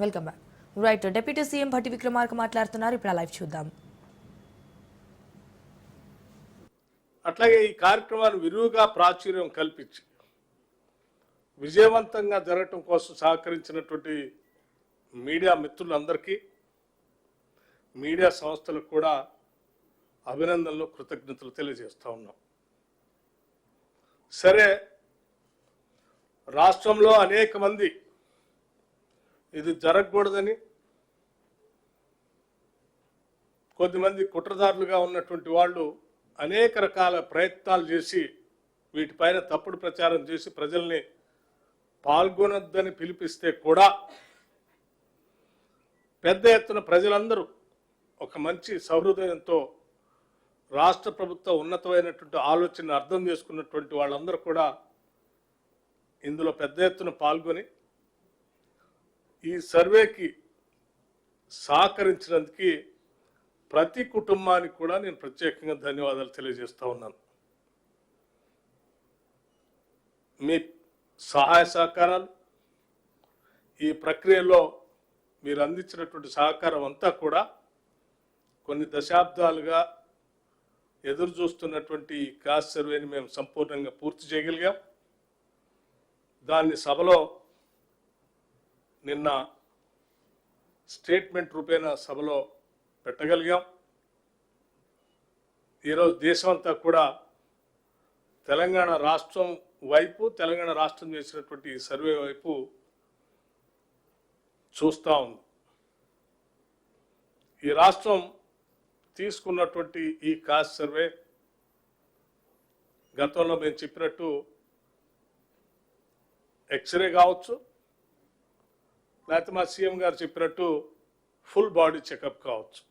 Welcome back right deputy CM Bhatti Vikramarka మాట్లాడుతున్నారు. ఇప్పుడు live చూద్దాం. అట్లాగే ఈ కార్యక్రమాన్ని విరివిగా ప్రాచుర్యం కల్పించి విజయవంతంగా జరగటం కోసం సహకరించినటువంటి మీడియా మిత్రులందరికీ మీడియా సంస్థలకు కూడా అభినందనలు కృతజ్ఞతలు తెలియజేస్తూ ఉన్నాం. సరే రాష్ట్రంలో అనేక మంది ఇది జరగకూడదని కొద్దిమంది కుట్రదారులుగా ఉన్నటువంటి వాళ్ళు అనేక రకాల ప్రయత్నాలు చేసి వీటిపైన తప్పుడు ప్రచారం చేసి ప్రజల్ని పాల్గొనొద్దని పిలిపిస్తే కూడా పెద్ద ఎత్తున ప్రజలందరూ ఒక మంచి సహృదయంతో రాష్ట్ర ప్రభుత్వ ఉన్నతమైనటువంటి ఆలోచన అర్థం చేసుకున్నటువంటి వాళ్ళందరూ కూడా ఇందులో పెద్ద ఎత్తున పాల్గొని ఈ సర్వేకి సహకరించినందుకు ప్రతి కుటుంబానికి కూడా నేను ప్రత్యేకంగా ధన్యవాదాలు తెలియజేస్తూ ఉన్నాను. మీ సహాయ సహకారాలు ఈ ప్రక్రియలో మీరు అందించినటువంటి సహకారం అంతా కూడా కొన్ని దశాబ్దాలుగా ఎదురు చూస్తున్నటువంటి ఈ కాస్ట్ సర్వేని మేము సంపూర్ణంగా పూర్తి చేయగలిగాం. దాన్ని సభలో నిన్న స్టేట్మెంట్ రూపేణ సభలో పెట్టగలిగాం. ఈరోజు దేశం అంతా కూడా తెలంగాణ రాష్ట్రం వైపు తెలంగాణ రాష్ట్రం చేసినటువంటి సర్వే వైపు చూస్తూ ఉంది. ఈ రాష్ట్రం తీసుకున్నటువంటి ఈ కాస్ట్ సర్వే గతంలో మేము చెప్పినట్టు ఎక్స్రే కావచ్చు లేకపోతే మా సీఎం గారు చెప్పినట్టు ఫుల్ బాడీ చెకప్ కావచ్చు.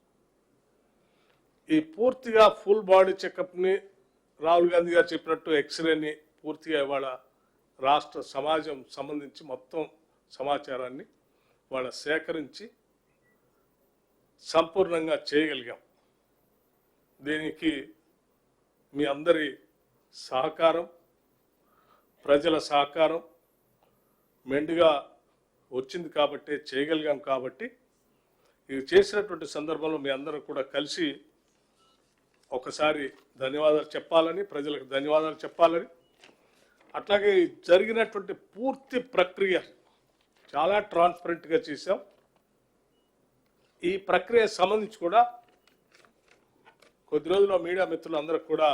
ఈ పూర్తిగా ఫుల్ బాడీ చెకప్ని రాహుల్ గాంధీ గారు చెప్పినట్టు ఎక్స్రేని పూర్తిగా ఇవాళ రాష్ట్ర సమాజం సంబంధించి మొత్తం సమాచారాన్ని వాళ్ళ సేకరించి సంపూర్ణంగా చేయగలిగాం. దీనికి మీ అందరి సహకారం ప్రజల సహకారం మెండుగా వచ్చింది కాబట్టి చేయగలిగాం కాబట్టి ఇది చేసినటువంటి సందర్భంలో మీ అందరూ కూడా కలిసి ఒకసారి ధన్యవాదాలు చెప్పాలని ప్రజలకు ధన్యవాదాలు చెప్పాలని. అట్లాగే జరిగినటువంటి పూర్తి ప్రక్రియ చాలా ట్రాన్స్పరెంట్గా చేశాం. ఈ ప్రక్రియ సంబంధించి కూడా కొద్ది రోజుల్లో మీడియా మిత్రులందరూ కూడా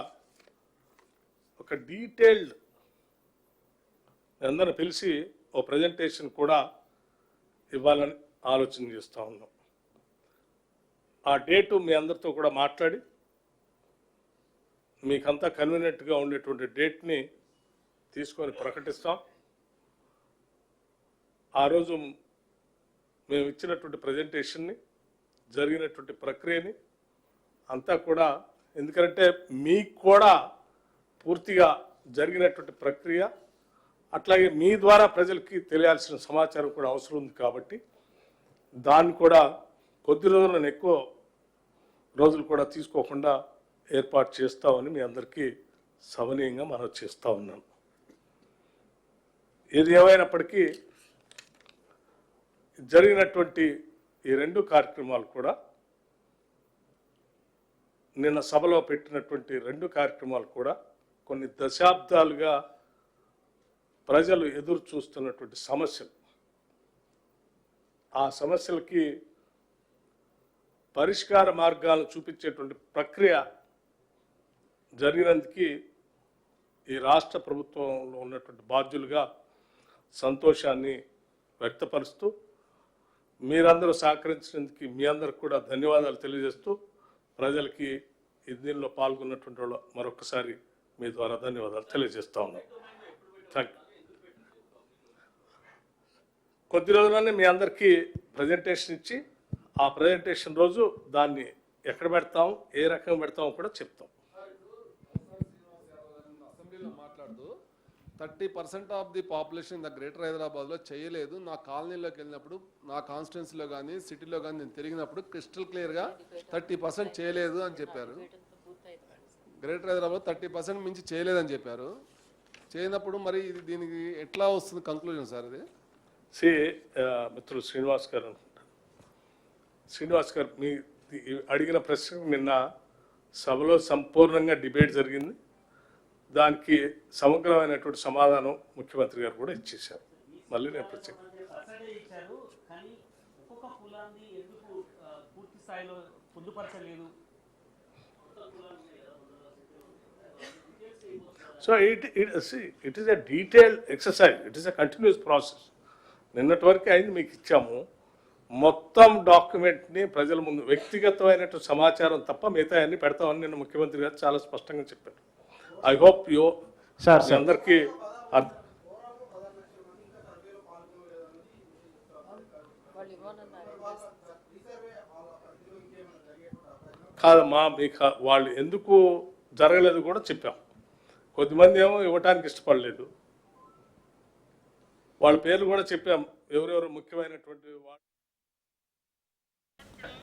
ఒక డీటెయిల్డ్ అందరూ పిలిచి ఓ ప్రజెంటేషన్ కూడా ఇవ్వాలని ఆలోచన చేస్తూ ఉన్నాం. ఆ డేటు మీ అందరితో కూడా మాట్లాడి మీకంతా కన్వీనియంట్గా ఉండేటువంటి డేట్ని తీసుకొని ప్రకటిస్తాం. ఆ రోజు మేము ఇచ్చినటువంటి ప్రజెంటేషన్ని జరిగినటువంటి ప్రక్రియని అంతా కూడా ఎందుకంటే మీకు కూడా పూర్తిగా జరిగినటువంటి ప్రక్రియ అట్లాగే మీ ద్వారా ప్రజలకి తెలియాల్సిన సమాచారం కూడా అవసరం ఉంది కాబట్టి దాన్ని కూడా కొద్ది రోజులను ఎక్కువ రోజులు కూడా తీసుకోకుండా ఏర్పాటు చేస్తామని మీ అందరికీ సవనీయంగా మనం చేస్తూ ఉన్నాను ఏది ఏమైనప్పటికీ జరిగినటువంటి ఈ రెండు కార్యక్రమాలు కూడా నిన్న సభలో పెట్టినటువంటి రెండు కార్యక్రమాలు కూడా కొన్ని దశాబ్దాలుగా ప్రజలు ఎదురు చూస్తున్నటువంటి సమస్యలు. ఆ సమస్యలకి పరిష్కార మార్గాలను చూపించేటువంటి ప్రక్రియ జరిగినందుకు ఈ రాష్ట్ర ప్రభుత్వంలో ఉన్నటువంటి బాధ్యులుగా సంతోషాన్ని వ్యక్తపరుస్తూ మీరందరూ సహకరించినందుకు మీ అందరికి కూడా ధన్యవాదాలు తెలియజేస్తూ ప్రజలకి ఈ దీనిలో పాల్గొన్నటువంటి వాళ్ళు మరొకసారి మీ ద్వారా ధన్యవాదాలు తెలియజేస్తా ఉన్నాం. థ్యాంక్ కొద్ది రోజుల్లోనే మీ అందరికీ ప్రజెంటేషన్ ఇచ్చి ఆ ప్రజెంటేషన్ రోజు దాన్ని ఎక్కడ పెడతాం ఏ రకంగా పెడతాం కూడా చెప్తాం. అసెంబ్లీలో మాట్లాడుతూ thirty percent of the population in the greater హైదరాబాద్లో చేయలేదు. నా కాలనీలోకి వెళ్ళినప్పుడు నా కాన్స్టిట్యున్సీలో కానీ సిటీలో కానీ నేను తిరిగినప్పుడు క్రిస్టల్ క్లియర్గా థర్టీ పర్సెంట్ చేయలేదు అని చెప్పారు. గ్రేటర్ హైదరాబాద్ థర్టీ పర్సెంట్ మించి చేయలేదని చెప్పారు. చేయనప్పుడు మరి ఇది దీనికి ఎట్లా వస్తుంది కంక్లూజన్ సార్ ఇది? సి మిత్రులు శ్రీనివాస్ గారు అనుకుంటా. శ్రీనివాస్ గారు మీ అడిగిన ప్రశ్న నిన్న సభలో సంపూర్ణంగా డిబేట్ జరిగింది. దానికి సమగ్రమైనటువంటి సమాధానం ముఖ్యమంత్రి గారు కూడా ఇచ్చేశారు. మళ్ళీ నేను ప్రత్యేక so it it it is a detail exercise it is a continuous process. నిన్నటి వరకు అయింది మీకు ఇచ్చాము. మొత్తం డాక్యుమెంట్ని ప్రజల ముందు వ్యక్తిగతమైనటువంటి సమాచారం తప్ప మిగతా అన్ని పెడతామని నిన్న ముఖ్యమంత్రి గారు చాలా స్పష్టంగా చెప్పారు. ఐ హోప్ యో సార్ అందరికీ కాదమ్మా మీకు వాళ్ళు ఎందుకు జరగలేదు కూడా చెప్పాం. కొద్దిమంది ఏమో ఇవ్వటానికి ఇష్టపడలేదు. వాళ్ళ పేర్లు కూడా చెప్పాం. ఎవరెవరు ముఖ్యమైనటువంటి వాళ్ళు